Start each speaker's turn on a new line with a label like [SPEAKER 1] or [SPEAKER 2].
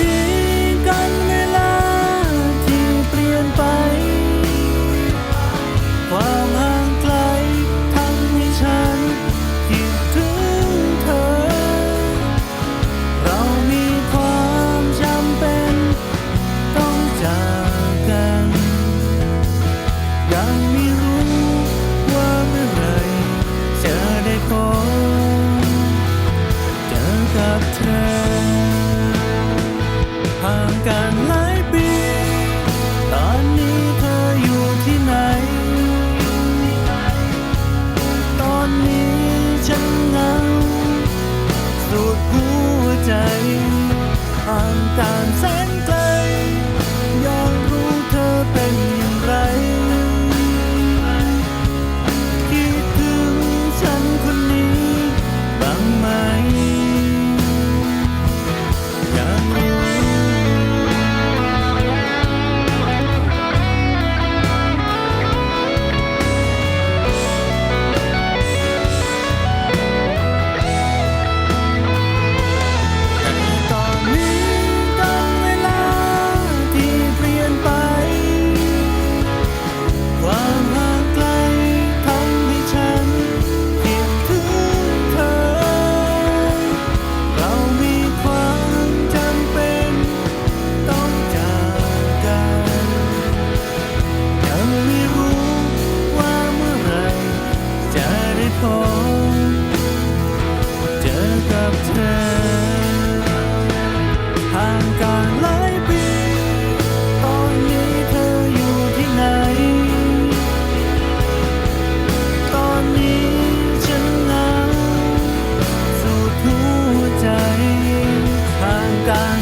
[SPEAKER 1] นี้กันเวลาที่เปลี่ยนไป ความห่างไกลทำให้ฉันคิดถึงเธอ เรามีความจำเป็น ต้องจากกัน ยังไม่รู้ว่าเมื่อไรจะได้พบเจอกับเธอ กันหลายปี ตอนนี้เธออยู่ที่ไหน ตอนนี้ฉันเงาสุดหัวใจห่างตามแสนไกล เจอกับเธอห่างกันหลายปี ตอนนี้เธออยู่ที่ไหน ตอนนี้ฉันเหงสุดหัวใจห่างกัน